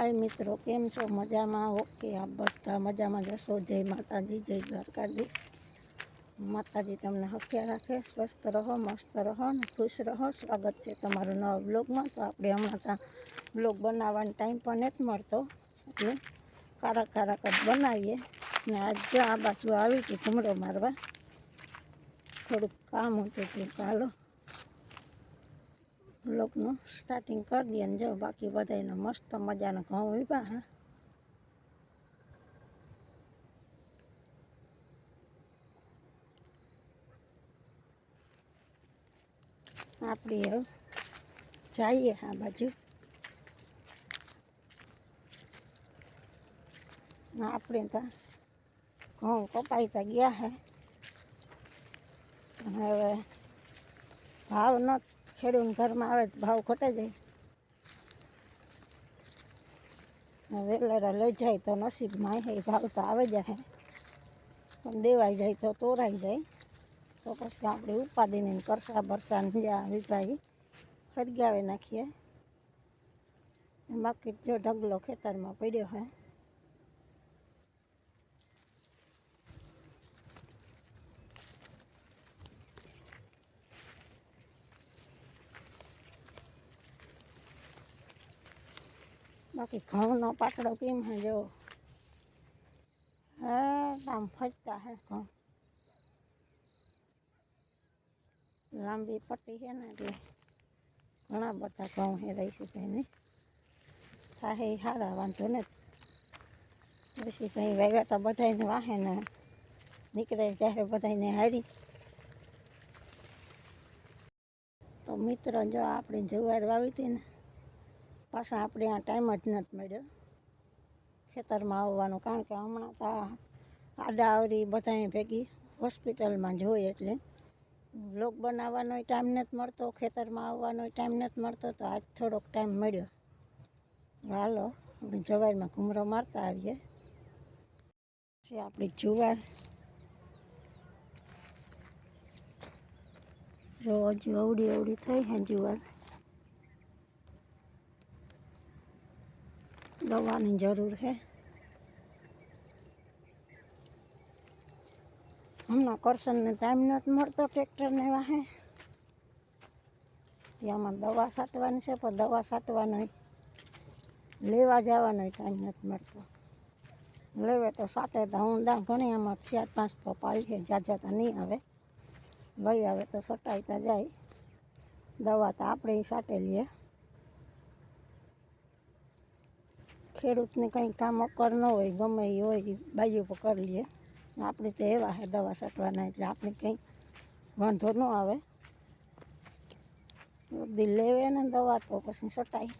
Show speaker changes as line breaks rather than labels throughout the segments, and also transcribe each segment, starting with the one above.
હાય મિત્રો, કેમ છો? મજામાં? ઓકે આ બધા મજામાં જશો જય માતાજી, જય દ્વારકાધીશ. માતાજી તમને હખ્યા રાખે, સ્વસ્થ રહો, મસ્ત રહો ને ખુશ રહો. સ્વાગત છે તમારું નવા બ્લોગમાં તો આપણે હમણાં ત્યાં બ્લોગ બનાવવાનો ટાઈમ પણ નથી મળતો. એટલે કારક કારક જ બનાવીએ. ને આજ જો આ બાજુ આવી હતી ઘૂમરો મારવા. થોડુંક કામ હતું તે ચાલો. બ્લોગનું સ્ટાર્ટિંગ કરી દઈએ ને જો, બાકી બધાને મસ્ત મજાના ઘઉં ઊભા હા. આપણે હવે જઈએ આ બાજુ. આપણે ત્યાં ઘઉં કપાઈ તા ગયા હે. હવે ભાવ ન ખેડૂત ઘરમાં આવે તો ભાવ ઘટે જાય. ને વેલેરા લઈ જાય તો નસીબમાં હે ભાવ તો આવે જાય પણ દેવાઈ જાય તો તોરાઈ જાય. તો પછી આપણે ઉપાદીને કરસા બરસા ને જ્યાં વિભાઈ ફરગાવી નાખીએ. બાકી જો ઢગલો ખેતરમાં પડ્યો હોય બાકી ઘઉંનો પાટડો કેમ હે જો? હે, આમ ફજતા હે ઘઉં. લાંબી પટ્ટી છે ને એટલે ઘણા બધા ઘઉં હે રહીશું છે થાહે સારા વાંધો ને પછી ભાઈ વાવ્યા તો બધાને વાહે ને નીકળે ત્યારે બધાને હારી. તો મિત્ર, જો આપણે જુવાર વાવી હતી ને પાછા આપણે આ ટાઈમ જ નથી મળ્યો. ખેતરમાં આવવાનું કારણ કે હમણાં તો આડા આવરી બધાએ ભેગી હોસ્પિટલમાં જોઈ એટલે બ્લોગ બનાવવાનો ટાઈમ નથી મળતો, ખેતરમાં આવવાનો ટાઈમ નથી મળતો તો આજ થોડોક ટાઈમ મળ્યો. હાલો, આપણે જવારમાં ઘૂમરો મારતા આવીએ. પછી આપણી જુવાર. રોજ અવડી અવડી થઈ હે જુવાર. દવાની જરૂર છે હમણાં કરશનને ટાઈમ નથી મળતો ટ્રેક્ટરને વાહે ત્યાંમાં દવા છાંટવાની છે પણ દવા છાંટવાનો લેવા જવાનો ટાઈમ નથી મળતો લેવે તો સાટે તો હું દા ઘણી આમાં ચાર પાંચ તો પાઈ છે જાજા તો નહીં આવે લઈ આવે તો સટાઈતા જાય દવા તો આપણે ય સાટે લઈએ ખેડૂતને કંઈ કામ કર ન હોય, ગમે એ હોય બાજુ પર કરી લઈએ આપણે તો એવા છે દવા છાંટવાના, એટલે આપણે કંઈ વાંધો ન આવે. બધી લેવે ને દવા તો પછી સટાઈ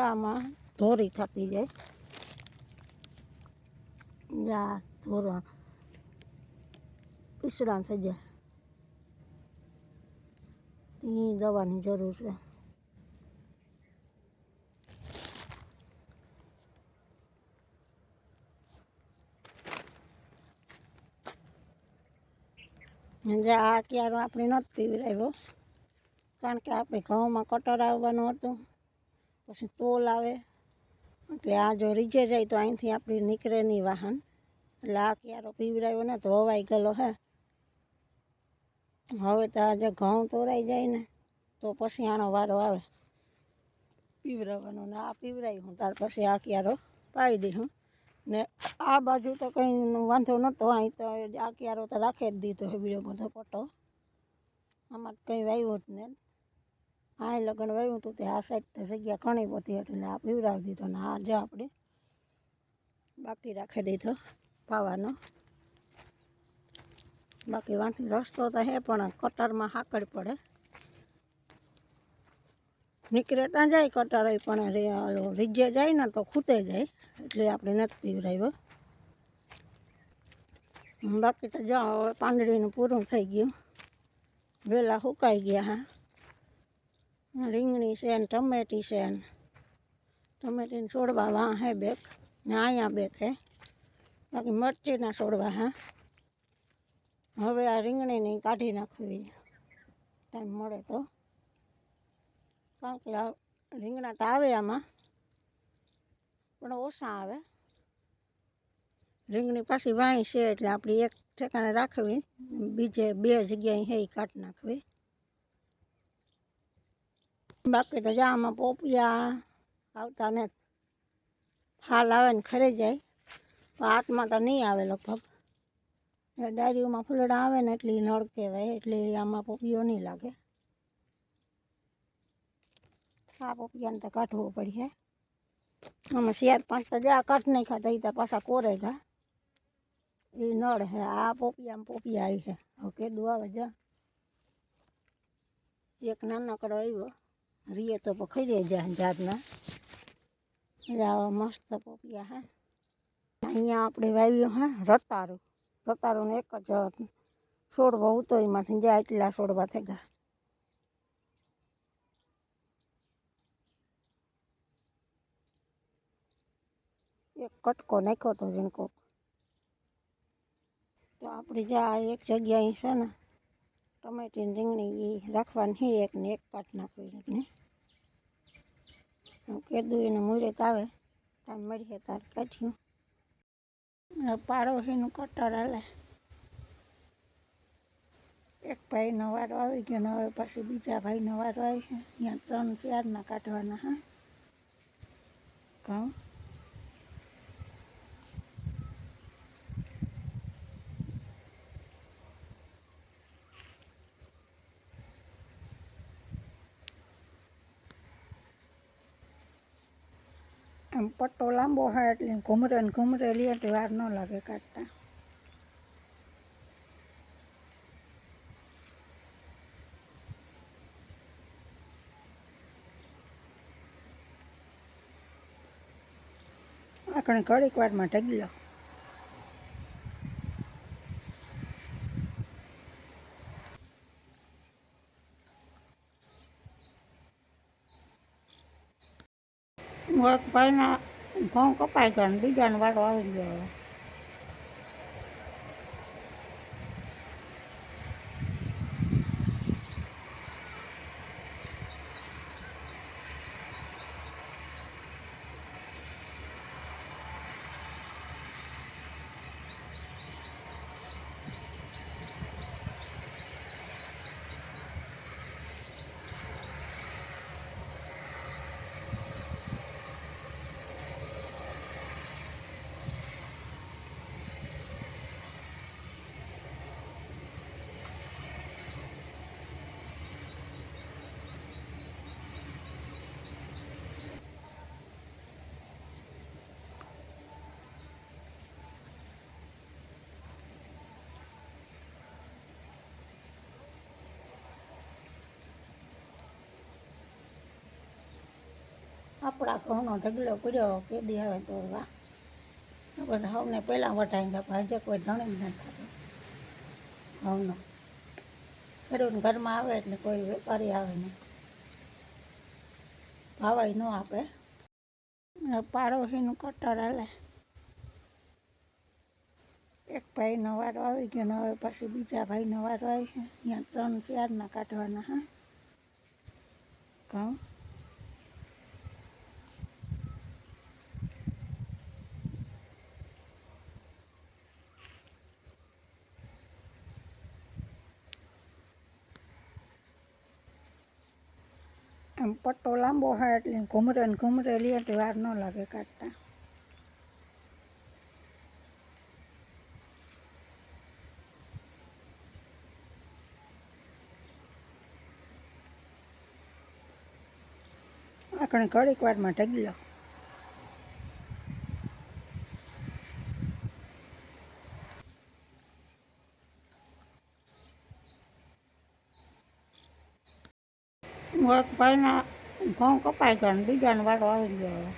આમાં ધોરી થતી જાય. જા ધોરા પીસડા થઈ જાય. એ દવાની જરૂર છે. આ ક્યારો આપણે નથી પીવડાવ્યો કારણ કે આપણે ઘઉંમાં કટર આવવાનું હતું. પછી તોલ આવે. એટલે આ જો રીજે જાય તો અહીંથી આપણી નીકળે નહીં વાહન. એટલે આ ક્યારો પીવડાવ્યો ને તો હવાઈ ગયેલો હે. હવે તો આજે ઘઉં તોરાઈ જાય ને, તો પછી આનો વારો આવે. પીવરાવવાનો ને આ પીવરાય હું. ત્યાર પછી આ ક્યારો પાઈ દઈશું ને આ બાજુ તો કંઈ વાંધો નહોતો અહીં તો આ ક્યારો તો રાખી જ દીધો છે બીજો બધો પટ્ટો આમાં કંઈ વાવ્યું જ ને. આ લગ્ન વાવ્યું હતું તે આ સાઈડ તો જગ્યા ઘણી બધી હતી એટલે આ પીવડાવી દીધો ને આ જો આપણે બાકી રાખી દીધો પાવાનો બાકી વાંથી રસ્તો તો હે પણ કટરમાં હાકડ પડે. નીકળે ત્યાં જાય કટર પણ રે જાય ને તો ખૂટે જાય, એટલે આપણે નથી પીવડાવ્યો બાકી તો જાઓ પાંદડીનું પૂરું થઈ ગયું. વેલા સુકાઈ ગયા હા. રીંગણી છે ને ટમેટી છે ને, ટમેટીને છોડવા વાં હે બેક, ને અહીંયા બેક હે. બાકી મરચીના છોડવા હા. હવે આ રીંગણીની કાઢી નાખવી. ટાઈમ મળે તો. કારણ કે આ રીંગણા તો આવે આમાં. પણ ઓછા આવે. રીંગણી પાછી વાય છે એટલે આપણે એક ઠેકાણે રાખવી, બીજે બે જગ્યાએ હે કાઢી નાખવી. બાકી તો જામાં પોપિયા આવતા ને હાલ આવે ને ખરી જાય. હાથમાં તો નહીં આવે લગભગ. એટલે ડાયરીઓમાં ફૂલડા આવે ને એટલે નળ કહેવાય, એટલે આમાં પોપિયો નહીં લાગે. આ પોપિયાને તો કાઢવો પડશે આમાં શેર પાંચ તો જા કાઢ નહીં ખાતા એ તો પાછા કોરે ગયા એ નળ હે આ પોપિયામાં પોપિયા આવી છે હવે કેદું આવે જા એક નાનકડો આવ્યો રીએ તો ખાઈ દે જાય જાતના એટલે આવા મસ્ત પોપિયા હે અહીંયા આપણે વાવ્યું હે રતારું રતારું એક જ છોડવા ઉતો એમાંથી જાય એટલા છોડવા થઈ ગયા એક કટકો નાખ્યો તો ઝીણકો. તો આપણે જ્યાં એક જગ્યાએ છે ને, ટમેટીની રીંગણી એ રાખવાની એક ને એક કાટ નાખવી રીંગણી કેદું એને મુહૂર્ત આવે ટાઈમ મળીએ તાર કાઢ્યું પાડોશીનું કટર હાલે. એક ભાઈનો વારો આવી ગયો ને, હવે પાછી બીજા ભાઈનો વારો આવી છે ત્યાં ત્રણ ચારના કાઢવાના હા. ઘઉં આમ પટ્ટો લાંબો હોય એટલે ઘૂમરે ને ઘૂમરે લે તો વાર ન લાગે કાઢતા. આકણે ઘડીક વારમાં ઢગલો. ભાઈના ઘઉં કપાઈ ગયા ને બીજાનો વારો આવી ગયો આપણા ઘઉંનો ઢગલો પડ્યો કેદી આવે દોરવા આપણે હવને પહેલાં વટાઈ ગયા ભાજે કોઈ ધણી જ નથી ઘઉંનો. ખેડૂત ઘરમાં આવે એટલે કોઈ વેપારી આવે નહીં. ભાવાય ન આપે. પાડોશીનું કટર હાલે. એક ભાઈનો વારો આવી ગયો ને હવે પછી બીજા ભાઈનો વારો આવી છે ત્યાં ત્રણ ચારના કાઢવાના, હા. ઘઉં. આમ પટ્ટો લાંબો હોય એટલે ઘૂમરે ને ઘૂમરે લે તો વાર ન લાગે કાઢતા. આકણે ઘડીક વારમાં ઢગલો. એક ભાઈના ઘઉં કપાઈ ગયા ને બીજાનો વારો આવી ગયો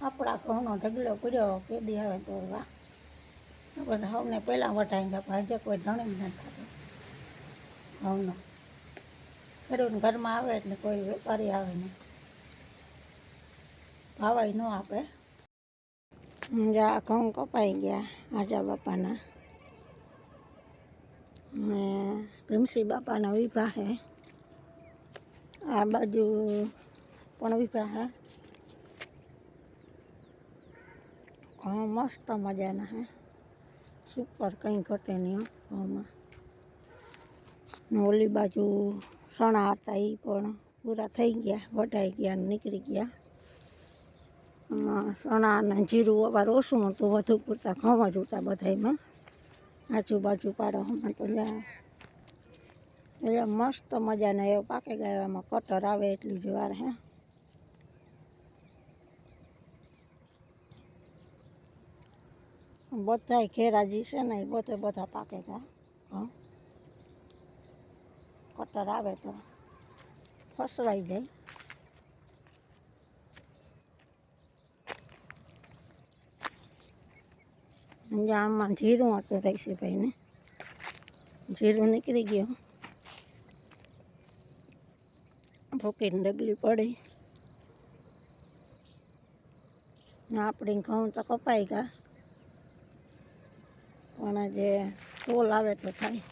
આપણા ઘઉંનો ઢગલો પડ્યો કેદી આવે તો વાહ આપણે સૌને પહેલાં વટાઈ ગયા ભાજે કોઈ ધણી જ નથી થતું ઘઉંનો ખેડૂત ઘરમાં આવે એટલે કોઈ વેપારી આવે નહીં ભાવાય ન આપે જા ઘઉં કપાઈ ગયા આજા બાપાના ને ભીમસી બાપાના વિભા હે આ બાજુ પણ વિભા હે ઘઉં મસ્ત મજાના હે. સુપર, કંઈ ઘટે નહીં હો ઘઉંમાં ઓલી બાજુ સણા હતા એ પણ પૂરા થઈ ગયા, વઢાઈ ગયા નીકળી ગયા. આમાં સણા અને જીરું અવાર ઓછું હતું, વધુ પૂરતા ઘઉં જ હતા બધાયમાં. આજુબાજુ હમણાં તો જ્યાં એટલે મસ્ત મજાના એવો પાકે ગયા એમાં કટર આવે એટલી જ વાર હે. બધાય ખેરાજી છે ને એ બધે બધા પાકે ઘઉં કટર આવે તો ફસવાઈ જાય. જે આમાં જીરું હતું રહીશે ભાઈને. જીરું નીકળી ગયું. ભૂકીને ડગલી પડી. આપણી ઘઉં તો કપાઈ ગયા. પણ જે કોલ આવે તો થાય.